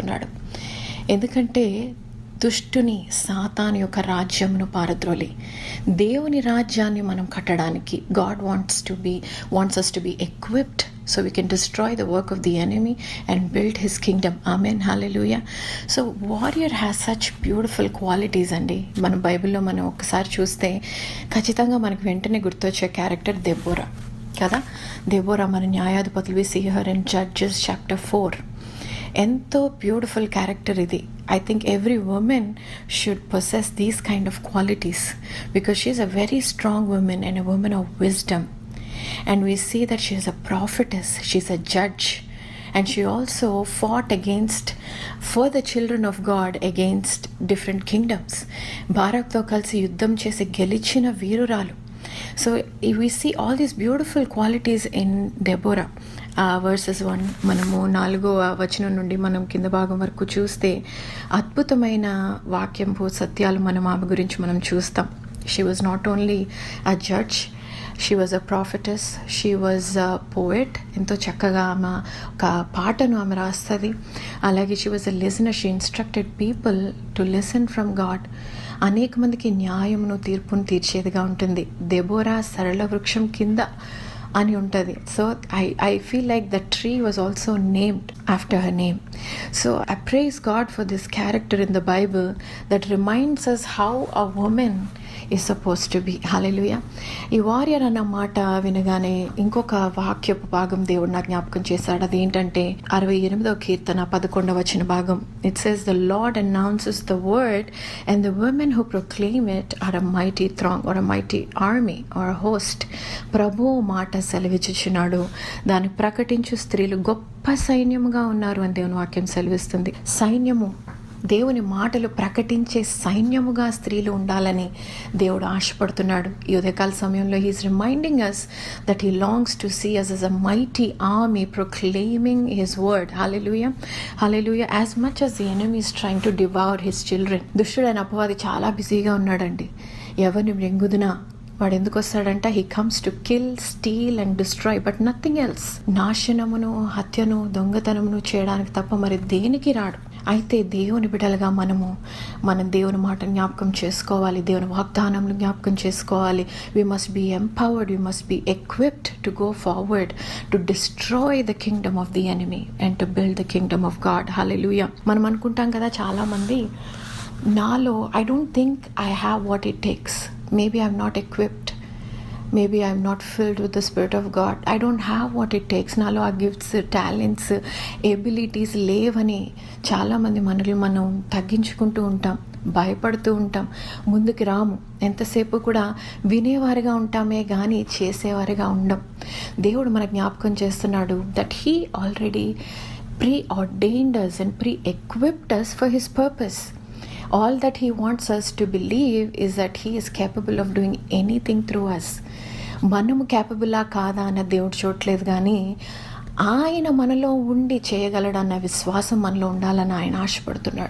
ఆశపడుతున్నాడు ఎందుకంటే దుష్టుని సాతాన్ యొక్క రాజ్యమును పారద్రోలి. దేవుని రాజ్యాన్ని మనం కట్టడానికి God wants to be wants us to be equipped so we can destroy the work of the enemy and build his kingdom amen hallelujah so warrior has such beautiful qualities అండి. మన బైబిల్లో మనం ఒకసారి చూస్తే ఖచ్చితంగా మనకు వెంటనే గుర్తొచ్చే క్యారెక్టర్ దెబ్బోరా కదా? దెబ్బోరా మన న్యాయాధిపతులు సిహర్ her and judges chapter four. ఎంతో బ్యూటిఫుల్ క్యారెక్టర్ ఇది I think every woman should possess these kind of qualities because she's a very strong woman and a woman of wisdom and we see that she is a prophetess, she's a judge, and she also fought against for the children of God against different kingdoms. భారత్తో కలిసి యుద్ధం చేసి గెలిచిన వీరురాలు so we see all these beautiful qualities in Deborah. Verses one మనము నాలుగో వచనం నుండి మనం కింద భాగం వరకు చూస్తే అద్భుతమైన వాక్యం సత్యాలు మనం ఆమె గురించి మనం చూస్తాం. She was not only a judge she was a prophetess she was a poet ఎంతో చక్కగా ఆమె ఒక పాటను ఆమె రాస్తుంది. అలాగే she was a listener she instructed people to listen from God అనేక మందికి న్యాయమును తీర్పును తీర్చేదిగా ఉంటుంది. దెబోరా సరళ వృక్షం కింద అని ఉంటుంది. So I I feel like the tree was also named after her name so I praise God for this character in the Bible that reminds us how a woman is supposed to be hallelujah ఈ warrior అన్న మాట వినగానే ఇంకొక వాక్యపు భాగం దేవుడు నాకు జ్ఞాపకం చేశాడు. అదేంటంటే అరవై ఎనిమిదవ కీర్తన పదకొండవ వచ్చిన భాగం. It says the Lord announces the word and the women who proclaim it are a mighty throng or a mighty army or host ప్రభు మాట సెలవిచ్చుచున్నాడు. దాన్ని ప్రకటించు స్త్రీలు గొప్ప సైన్యముగా ఉన్నారు అని దేవుని వాక్యం సెలవిస్తుంది. సైన్యము దేవుని మాటలు ప్రకటించే సైన్యముగా స్త్రీలు ఉండాలని దేవుడు ఆశపడుతున్నాడు. ఈ ఉదయకాల సమయంలో he's reminding us that he longs to see us us a mighty army proclaiming his word hallelujah hallelujah as much as the enemy's trying to devour his children దుష్టుడైన అపవాది చాలా బిజీగా ఉన్నాడండి. ఎవరిని మృంగుదునా వాడు ఎందుకు వస్తాడంట? He comes to kill steal and destroy but nothing else నాశనమును హత్యను దొంగతనమును చేయడానికి తప్ప మరి దేనికి రాడు? అయితే దేవుని బిడ్డలుగా మనము మనం దేవుని మాట జ్ఞాపకం చేసుకోవాలి. దేవుని వాగ్దానంలో జ్ఞాపకం చేసుకోవాలి. We must be empowered we must be equipped to go forward to destroy the kingdom of the enemy and to build the kingdom of God hallelujah మనం అనుకుంటాం కదా చాలామంది నాలో I don't think I have what it takes maybe I'm not equipped maybe I'm not filled with the spirit of God I don't have what it takes నాలో ఆ gifts talents abilities లేవని చాలామంది మనల్ని మనం తగ్గించుకుంటూ ఉంటాం భయపడుతూ ఉంటాం. ముందుకు రాము. ఎంతసేపు కూడా వినేవారిగా ఉంటామే కానీ చేసేవారిగా ఉండం. దేవుడు మన జ్ఞాపకం చేస్తున్నాడు that he already pre ordained and pre equipped us for his purpose all that he wants us to believe is that he is capable of doing anything through us మనము క్యాపబులా కాదా అన్న దేవుడు చూడలేదు కానీ ఆయన మనలో ఉండి చేయగలడన్న విశ్వాసం మనలో ఉండాలని ఆయన ఆశపడుతున్నాడు.